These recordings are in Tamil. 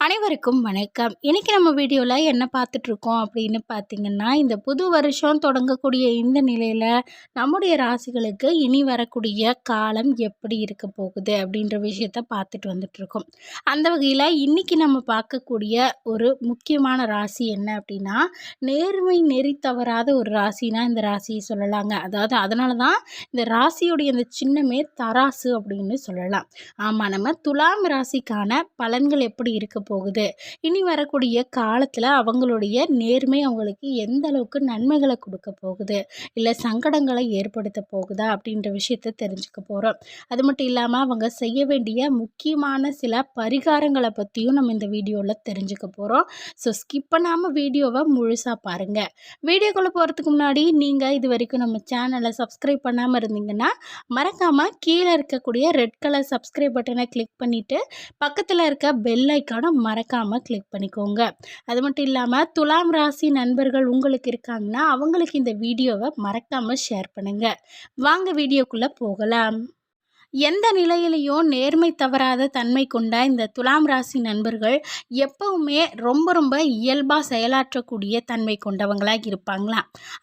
அனைவருக்கும் வணக்கம். இன்றைக்கி நம்ம வீடியோவில் என்ன பார்த்துட்ருக்கோம் அப்படின்னு பார்த்தீங்கன்னா இந்த புது வருஷம் தொடங்கக்கூடிய இந்த நிலையில் நம்முடைய ராசிகளுக்கு இனி வரக்கூடிய காலம் எப்படி இருக்க போகுது அப்படின்ற விஷயத்த பார்த்துட்டு வந்துட்ருக்கோம். அந்த வகையில் இன்றைக்கி நம்ம பார்க்கக்கூடிய ஒரு முக்கியமான ராசி என்ன அப்படின்னா நேர்மை நெறி தவறாத ஒரு ராசினா இந்த ராசியை சொல்லலாங்க. அதாவது அதனால தான் இந்த ராசியுடைய இந்த சின்னமே தராசு அப்படின்னு சொல்லலாம். ஆமாம் நம்ம துலாம் ராசிக்கான பலன்கள் எப்படி இருக்க போகுது. இனி வரக்கூடிய காலத்தில் அவங்களுடைய நேர்மை அவங்களுக்கு எந்த அளவுக்கு நன்மைகளை கொடுக்க போகுது? இல்லை சங்கடங்களை ஏற்படுத்த போகுதா? அப்படின்ற விஷயத்த தெரிஞ்சுக்க போகிறோம் அது மட்டும் இல்லாமல் அவங்க செய்ய வேண்டிய முக்கியமான சில பரிகாரங்களை பற்றியும் நம்ம இந்த வீடியோவில் தெரிஞ்சுக்க போகிறோம் ஸோ ஸ்கிப் பண்ணாமல் வீடியோவை முழுசாக பாருங்கள் வீடியோக்குள்ளே போகிறதுக்கு முன்னாடி நீங்கள் இது வரைக்கும் நம்ம சேனலை சப்ஸ்கிரைப் பண்ணாமல் இருந்தீங்கன்னா மறக்காமல் கீழே இருக்கக்கூடிய ரெட் கலர் சப்ஸ்கிரைப் பட்டனை கிளிக் பண்ணிவிட்டு பக்கத்தில் இருக்க பெல் ஐக்கானை மறக்காமல் கிளிக் பண்ணிக்கோங்க. அது மட்டும் இல்லாமல் துலாம் ராசி நண்பர்கள் உங்களுக்கு இருக்காங்கன்னா அவங்களுக்கு இந்த வீடியோவை மறக்காமல் ஷேர் பண்ணுங்கள் வாங்க வீடியோக்குள்ளே போகலாம். எந்த நிலையிலையும் நேர்மை தவறாத தன்மை கொண்ட இந்த துலாம் ராசி நண்பர்கள் எப்பவுமே ரொம்ப ரொம்ப இயல்பாக செயலாற்றக்கூடிய தன்மை கொண்டவங்களாக இருப்பாங்களா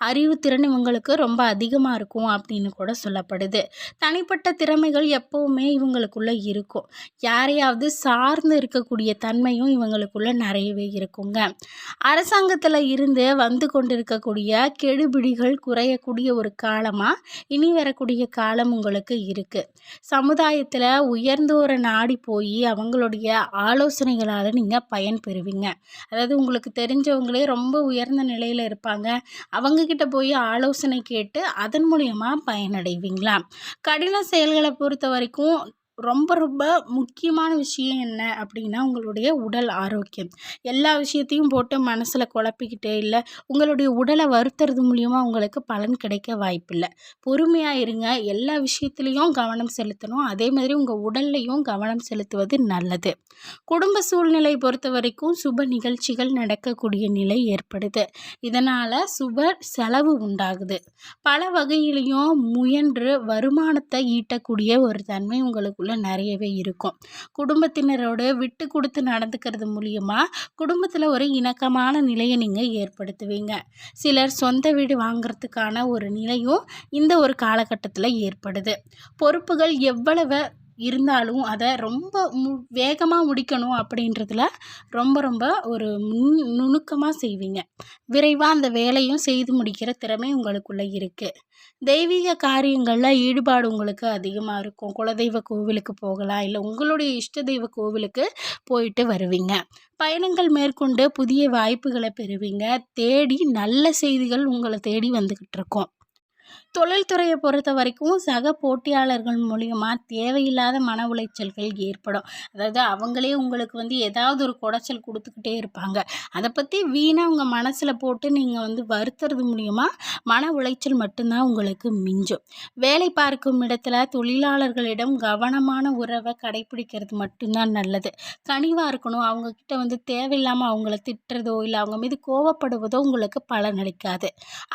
அறிவுத்திறன் இவங்களுக்கு ரொம்ப அதிகமாக இருக்கும் அப்படின்னு கூட சொல்லப்படுது. தனிப்பட்ட திறமைகள் எப்பவுமே இவங்களுக்குள்ளே இருக்கும். யாரையாவது சார்ந்து இருக்கக்கூடிய தன்மையும் இவங்களுக்குள்ளே நிறையவே இருக்குங்க. அரசாங்கத்தில் இருந்து வந்து கொண்டிருக்கக்கூடிய கெடுபிடிகள் குறையக்கூடிய ஒரு காலமாக இனி வரக்கூடிய காலம் உங்களுக்கு இருக்குது சமுதாயத்தில் உயர்ந்தோரை நாடி போய் அவங்களுடைய ஆலோசனைகளால் நீங்கள் பயன் பெறுவீங்க. அதாவது உங்களுக்கு தெரிஞ்சவங்களே ரொம்ப உயர்ந்த நிலையில் இருப்பாங்க. அவங்கக்கிட்ட போய் ஆலோசனை கேட்டு அதன் மூலியமாக பயனடைவீங்களா கடின செயல்களை பொறுத்த வரைக்கும் ரொம்ப ரொம்ப முக்கியமான விஷயம் என்ன அப்படின்னா உங்களுடைய உடல் ஆரோக்கியம். எல்லா விஷயத்தையும் போட்டு மனசில் குழப்பிக்கிட்டே இல்லை உங்களுடைய உடலை வருத்துறது மூலியமாக உங்களுக்கு பலன் கிடைக்க வாய்ப்பில்லை. பொறுமையாக இருங்க எல்லா விஷயத்துலேயும் கவனம் செலுத்தணும். அதே மாதிரி உங்கள் உடல்லையும் கவனம் செலுத்துவது நல்லது. குடும்ப சூழ்நிலை பொறுத்த வரைக்கும் சுப நிகழ்ச்சிகள் நடக்கக்கூடிய நிலை ஏற்படுது. இதனால் சுப செலவு உண்டாகுது. பல வகையிலையும் முயன்று வருமானத்தை ஈட்டக்கூடிய ஒரு தன்மை உங்களுக்கு உங்களுக்குள்ளே நிறையவே இருக்கும். குடும்பத்தினரோடு விட்டு கொடுத்து நடந்துக்கிறது மூலியமாக குடும்பத்தில் ஒரு இணக்கமான நிலையை நீங்கள் ஏற்படுத்துவீங்க. சிலர் சொந்த வீடு வாங்கிறதுக்கான ஒரு நிலையும் இந்த ஒரு காலகட்டத்தில் ஏற்படுது. பொறுப்புகள் எவ்வளவு இருந்தாலும் அதை ரொம்ப மு வேகமாக முடிக்கணும் அப்படின்றதுல ரொம்ப ரொம்ப ஒரு நுண் நுணுக்கமாக செய்வீங்க. விரைவாக அந்த வேலையும் செய்து முடிக்கிற திறமை உங்களுக்குள்ளே இருக்குது தெய்வீக காரியங்களில் ஈடுபாடு உங்களுக்கு அதிகமாக இருக்கும். குலதெய்வ கோவிலுக்கு போகலாம் இல்லை உங்களுடைய இஷ்ட தெய்வ கோவிலுக்கு போயிட்டு வருவீங்க. பயணங்கள் மேற்கொண்டு புதிய வாய்ப்புகளை பெறுவீங்க. தேடி நல்ல செய்திகள் உங்களை தேடி வந்துக்கிட்டு இருக்கோம். தொழில்துறையை பொறுத்த வரைக்கும் சக போட்டியாளர்கள் மூலியமாக தேவையில்லாத மன உளைச்சல்கள் ஏற்படும். அதாவது அவங்களே உங்களுக்கு வந்து ஏதாவது ஒரு குடைச்சல் கொடுத்துக்கிட்டே இருப்பாங்க. அதை பற்றி வீணாக உங்கள் மனசில் போட்டு நீங்கள் வந்து வருத்துறது மூலியமாக மன உளைச்சல் மட்டும்தான் உங்களுக்கு மிஞ்சும். வேலை பார்க்கும் இடத்துல தொழிலாளர்களிடம் கவனமான உறவை கடைபிடிக்கிறது மட்டும்தான் நல்லது. கனிவாக இருக்கணும். அவங்கக்கிட்ட வந்து தேவையில்லாமல் அவங்கள திட்டுறதோ இல்லை அவங்க மீது கோவப்படுவதோ உங்களுக்கு பலனளிக்காது.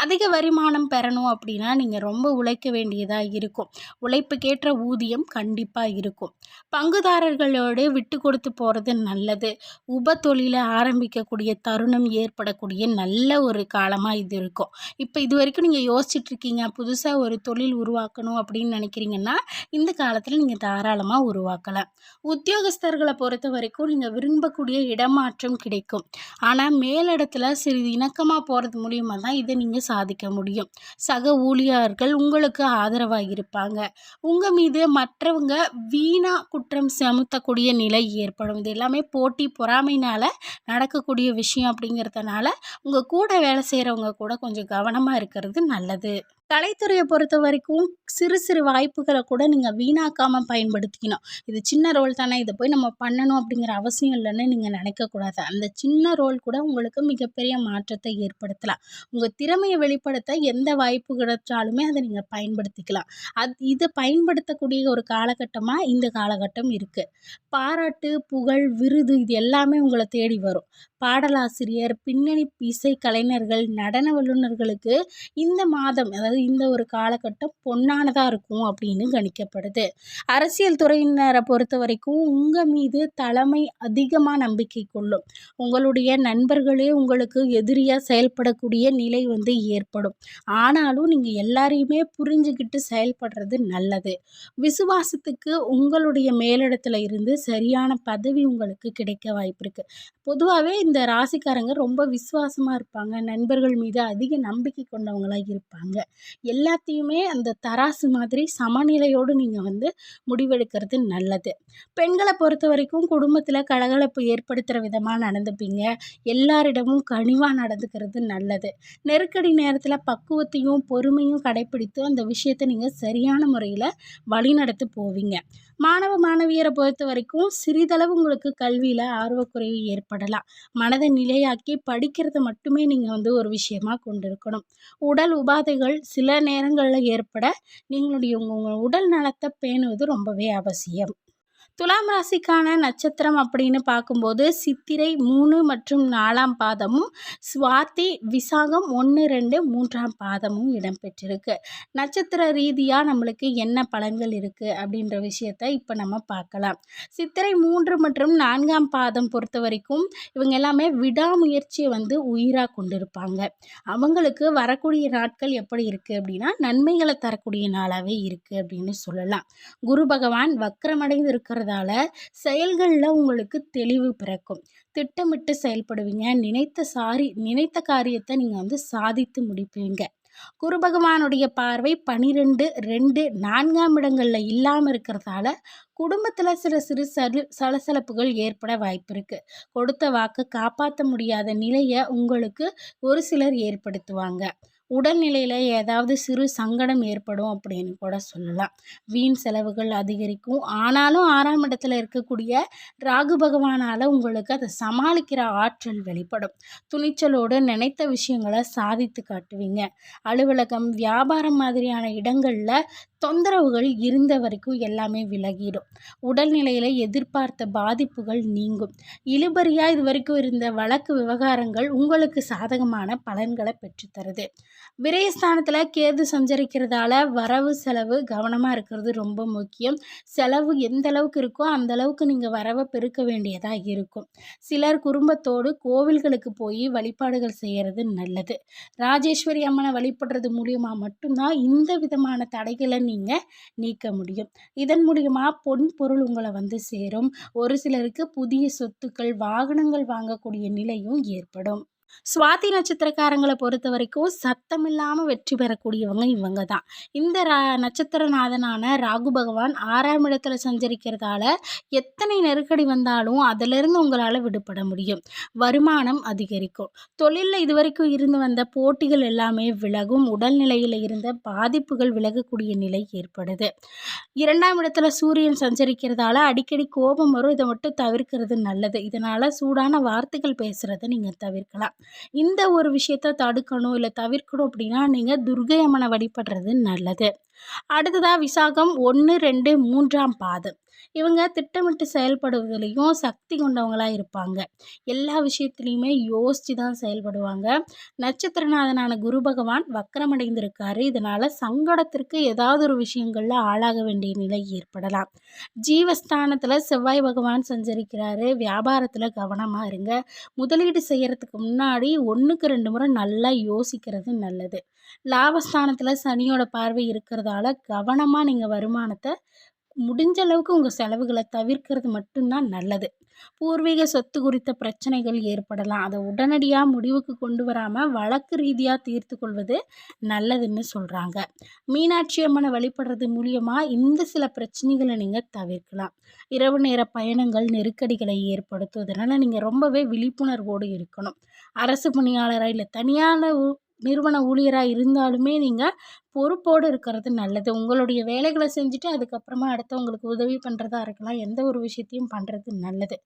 அதிக வருமானம் பெறணும் அப்படின்னா நீங்கள் நீங்கள் ரொம்ப உழைக்க வேண்டியதாக இருக்கும். உழைப்புக்கேற்ற ஊதியம் கண்டிப்பாக இருக்கும். பங்குதாரர்களோடு விட்டு கொடுத்து போகிறது நல்லது. உப தொழிலை ஆரம்பிக்கக்கூடிய தருணம் ஏற்படக்கூடிய நல்ல ஒரு காலமாக இது இருக்கும். இப்போ இது வரைக்கும் நீங்கள் யோசிச்சுட்ருக்கீங்க புதுசாக ஒரு தொழில் உருவாக்கணும் அப்படின்னு நினைக்கிறீங்கன்னா இந்த காலத்தில் நீங்கள் தாராளமாக உருவாக்கலாம். உத்தியோகஸ்தர்களை பொறுத்த வரைக்கும் நீங்கள் விரும்பக்கூடிய இடமாற்றம் கிடைக்கும். ஆனால் மேலிடத்தில் சிறிது இணக்கமாக போகிறது மூலியமாக தான் இதை நீங்கள் சாதிக்க முடியும். சக ஊழியர் போலீஸார்கள் உங்களுக்கு ஆதரவாக இருப்பாங்க உங்கள் மீது மற்றவங்க வீணா குற்றம் செலுத்தக்கூடிய நிலை ஏற்படும். இது எல்லாமே போட்டி பொறாமைனால் நடக்கக்கூடிய விஷயம் அப்படிங்கிறதுனால உங்கள் கூட வேலை செய்கிறவங்க கூட கொஞ்சம் கவனமாக இருக்கிறது நல்லது. கலைத்துறையை பொறுத்த வரைக்கும் சிறு சிறு வாய்ப்புகளை கூட நீங்கள் வீணாக்காமல் பயன்படுத்திக்கணும். இது சின்ன ரோல் தானே இதை போய் நம்ம பண்ணணும் அப்படிங்கிற அவசியம் இல்லைன்னு நீங்கள் நினைக்கக்கூடாது அந்த சின்ன ரோல் கூட உங்களுக்கு மிகப்பெரிய மாற்றத்தை ஏற்படுத்தலாம். உங்கள் திறமையை வெளிப்படுத்த எந்த வாய்ப்பு கிடைச்சாலுமே அதை நீங்கள் பயன்படுத்திக்கலாம். அது இதை பயன்படுத்தக்கூடிய ஒரு காலகட்டமாக இந்த காலகட்டம் இருக்குது பாராட்டு புகழ் விருது இது எல்லாமே உங்களை தேடி வரும். பாடலாசிரியர் பின்னணி இசை கலைஞர்கள் நடன வல்லுநர்களுக்கு இந்த மாதம் அதாவது இந்த ஒரு காலகட்டம் பொன்னானதாக இருக்கும் அப்படின்னு கணிக்கப்படுது. அரசியல் துறையினரை பொறுத்த வரைக்கும் உங்கள் மீது தலைமை அதிகமாக நம்பிக்கை கொள்ளும். உங்களுடைய நண்பர்களே உங்களுக்கு எதிரியாக செயல்படக்கூடிய நிலை வந்து ஏற்படும். ஆனாலும் நீங்கள் எல்லாரையுமே புரிஞ்சுக்கிட்டு செயல்படுறது நல்லது. விசுவாசத்துக்கு உங்களுடைய மேலிடத்துல இருந்து சரியான பதவி உங்களுக்கு கிடைக்க வாய்ப்பு இருக்குது பொதுவாகவே இந்த ராசிக்காரங்க ரொம்ப விசுவாசமாக இருப்பாங்க. நண்பர்கள் மீது அதிக நம்பிக்கை கொண்டவங்களாக இருப்பாங்க. எல்லாத்தையுமே அந்த தராசு மாதிரி சமநிலையோடு நீங்கள் வந்து முடிவெடுக்கிறது நல்லது. பெண்களை பொறுத்த வரைக்கும் குடும்பத்தில் கலகலப்பு ஏற்படுத்துகிற விதமாக நடந்துப்பீங்க. எல்லாரிடமும் கனிவாக நடந்துக்கிறது நல்லது. நெருக்கடி நேரத்தில் பக்குவத்தையும் பொறுமையும் கடைப்பிடித்து அந்த விஷயத்தை நீங்கள் சரியான முறையில் வழிநடத்தி போவீங்க. மாணவ மாணவியரை பொறுத்த வரைக்கும் சிறிதளவு உங்களுக்கு கல்வியில் ஆர்வக்குறைவு ஏற்படலாம். மனதை நிலையாக்கி படிக்கிறத மட்டுமே நீங்கள் வந்து ஒரு விஷயமா கொண்டிருக்கணும். உடல் உபாதைகள் சில நேரங்களில் ஏற்பட நீங்களுடைய உங்கள் உடல் நலத்தை பேணுவது ரொம்பவே அவசியம். துலாம் ராசிக்கான நட்சத்திரம் அப்படின்னு பார்க்கும்போது சித்திரை மூணு மற்றும் நாலாம் பாதமும் சுவாதி விசாகம் ஒன்று ரெண்டு மூன்றாம் பாதமும் இடம்பெற்றிருக்கு. நட்சத்திர ரீதியாக நம்மளுக்கு என்ன பலன்கள் இருக்குது அப்படின்ற விஷயத்த இப்போ நம்ம பார்க்கலாம். சித்திரை மூன்று மற்றும் நான்காம் பாதம் பொறுத்த வரைக்கும் இவங்க எல்லாமே விடாமுயற்சியை வந்து உயிராக கொண்டிருப்பாங்க. அவங்களுக்கு வரக்கூடிய நாட்கள் எப்படி இருக்குது அப்படின்னா நன்மைகளை தரக்கூடிய நாளாகவே இருக்குது அப்படின்னு சொல்லலாம். குரு பகவான் வக்கரமடைந்து பண்ணுறதால செயல்களில் உங்களுக்கு தெளிவு பிறக்கும். திட்டமிட்டு செயல்படுவீங்க. நினைத்த சாரி நினைத்த காரியத்தை நீங்கள் வந்து சாதித்து முடிப்பீங்க. குரு பகவானுடைய பார்வை பனிரெண்டு ரெண்டு நான்காம் இடங்களில் இல்லாமல் இருக்கிறதால குடும்பத்தில் சில சிறு சலு சலசலப்புகள் ஏற்பட வாய்ப்பு இருக்குது கொடுத்த வாக்கு காப்பாற்ற முடியாத நிலையை உங்களுக்கு ஒரு சிலர் ஏற்படுத்துவாங்க. உடல்நிலையில் ஏதாவது சிறு சங்கடம் ஏற்படும் அப்படின்னு கூட சொல்லலாம். வீண் செலவுகள் அதிகரிக்கும். ஆனாலும் ஆறாம் இடத்துல இருக்கக்கூடிய ராகு பகவானால் உங்களுக்கு அதை சமாளிக்கிற ஆற்றல் வெளிப்படும். துணிச்சலோடு நினைத்த விஷயங்களை சாதித்து காட்டுவீங்க. அலுவலகம் வியாபாரம் மாதிரியான இடங்களில் தொந்தரவுகள் இருந்த வரைக்கும் எல்லாமே விலகிடும். உடல்நிலையில் எதிர்பார்த்த பாதிப்புகள் நீங்கும். இழுபறியாக இது வரைக்கும் இருந்த வழக்கு விவகாரங்கள் உங்களுக்கு சாதகமான பலன்களை பெற்றுத்தருது விரயஸ்தானத்தில் கேது சஞ்சரிக்கிறதால வரவு செலவு கவனமாக இருக்கிறது ரொம்ப முக்கியம். செலவு எந்த அளவுக்கு இருக்கோ அந்த அளவுக்கு நீங்கள் வரவை பெருக்க வேண்டியதாக இருக்கும். சிலர் குடும்பத்தோடு கோவில்களுக்கு போய் வழிபாடுகள் செய்கிறது நல்லது. ராஜேஸ்வரி அம்மனை வழிபடுறது மூலியமாக மட்டும்தான் இந்த விதமான தடைகளை நீங்கள் நீக்க முடியும். இதன் மூலியமாக பொன் பொருள் உங்களை வந்து சேரும். ஒரு சிலருக்கு புதிய சொத்துக்கள் வாகனங்கள் வாங்கக்கூடிய நிலையும் ஏற்படும். சுவாதி நட்சத்திரக்காரங்களை பொறுத்த வரைக்கும் சத்தம் இல்லாமல் வெற்றி பெறக்கூடியவங்க இவங்க தான் இந்த ரா நட்சத்திரநாதனான ராகு பகவான் ஆறாம் இடத்துல சஞ்சரிக்கிறதால எத்தனை நெருக்கடி வந்தாலும் அதிலிருந்து உங்களால் விடுபட முடியும். வருமானம் அதிகரிக்கும். தொழிலில் இதுவரைக்கும் இருந்து வந்த போட்டிகள் எல்லாமே விலகும். உடல்நிலையில் இருந்த பாதிப்புகள் விலகக்கூடிய நிலை ஏற்படுது. இரண்டாம் இடத்துல சூரியன் சஞ்சரிக்கிறதால அடிக்கடி கோபம் வரும். இதை மட்டும் தவிர்க்கிறது நல்லது. இதனால் சூடான வார்த்தைகள் பேசுகிறத நீங்கள் தவிர்க்கலாம். இந்த ஒரு விஷயத்த தடுக்கணும் இல்லை தவிர்க்கணும் அப்படின்னா நீங்கள் துர்கை அம்மனை வழிபடுறது நல்லது. அடுத்ததாக விசாகம் ஒன்று ரெண்டு மூன்றாம் பாதம். இவங்க திட்டமிட்டு செயல்படுவதிலையும் சக்தி கொண்டவங்களாக இருப்பாங்க. எல்லா விஷயத்துலையுமே யோசித்து தான் செயல்படுவாங்க. நட்சத்திரநாதனான குரு பகவான் வக்கரமடைந்திருக்காரு. இதனால் சங்கடத்திற்கு ஏதாவது ஒரு விஷயங்களில் ஆளாக வேண்டிய நிலை ஏற்படலாம். ஜீவஸ்தானத்தில் செவ்வாய் பகவான் சஞ்சரிக்கிறாரு. வியாபாரத்தில் கவனமாக இருங்க. முதலீடு செய்கிறதுக்கு முன்னாடி ஒன்றுக்கு ரெண்டு முறை நல்லா யோசிக்கிறது நல்லது. லாபஸ்தானத்தில் சனியோட பார்வை இருக்கிறதால கவனமாக நீங்கள் வருமானத்தை முடிஞ்ச அளவுக்கு உங்கள் செலவுகளை தவிர்க்கிறது மட்டும்தான் நல்லது. பூர்வீக சொத்து குறித்த பிரச்சனைகள் ஏற்படலாம். அதை உடனடியாக முடிவுக்கு கொண்டு வராமல் வழக்கு ரீதியாக தீர்த்து கொள்வது நல்லதுன்னு சொல்கிறாங்க மீனாட்சி அம்மனை வழிபடுறது மூலியமாக இந்த சில பிரச்சனைகளை நீங்கள் தவிர்க்கலாம். இரவு நேர பயணங்கள் நெருக்கடிகளை ஏற்படுத்தும் அதனால் நீங்கள் ரொம்பவே விழிப்புணர்வோடு இருக்கணும். அரசு பணியாளராக இல்லை தனியார் நிறுவன ஊழியராக இருந்தாலுமே நீங்கள் பொறுப்போடு இருக்கிறது நல்லது. உங்களுடைய வேலைகளை செஞ்சுட்டு அதுக்கப்புறமா அடுத்தவங்களுக்கு உதவி பண்ணுறதா இருக்கலாம். எந்த ஒரு விஷயத்தையும் பண்ணுறது நல்லது.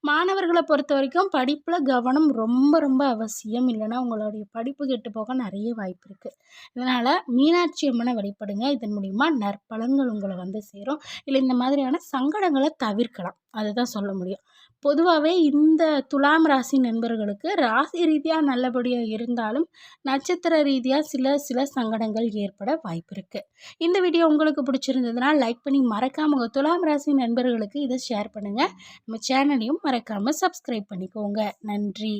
மாணவர்களை பொறுத்த வரைக்கும் படிப்பில் கவனம் ரொம்ப ரொம்ப அவசியம். இல்லைன்னா உங்களுடைய படிப்பு கெட்டு போக நிறைய வாய்ப்பு இருக்குது இதனால் மீனாட்சி அம்மனை வழிபடுங்க. இதன் மூலிமா நற்பலங்கள் உங்களை வந்து சேரும். இல்லை இந்த மாதிரியான சங்கடங்களை தவிர்க்கலாம். அதுதான் சொல்ல முடியும். பொதுவாகவே இந்த துலாம் ராசி நண்பர்களுக்கு ராசி ரீதியாக நல்லபடியாக இருந்தாலும் நட்சத்திர ரீதியாக சில சில சங்கடங்கள் ஏற்பட வாய்ப்பு இருக்குது இந்த வீடியோ உங்களுக்கு பிடிச்சிருந்ததுன்னா லைக் பண்ணி மறக்காமல் உங்கள் துலாம் ராசி நண்பர்களுக்கு இதை ஷேர் பண்ணுங்கள் நம்ம சேனலையும் மறக்காமல் சப்ஸ்கிரைப் பண்ணிக்கோங்க. நன்றி.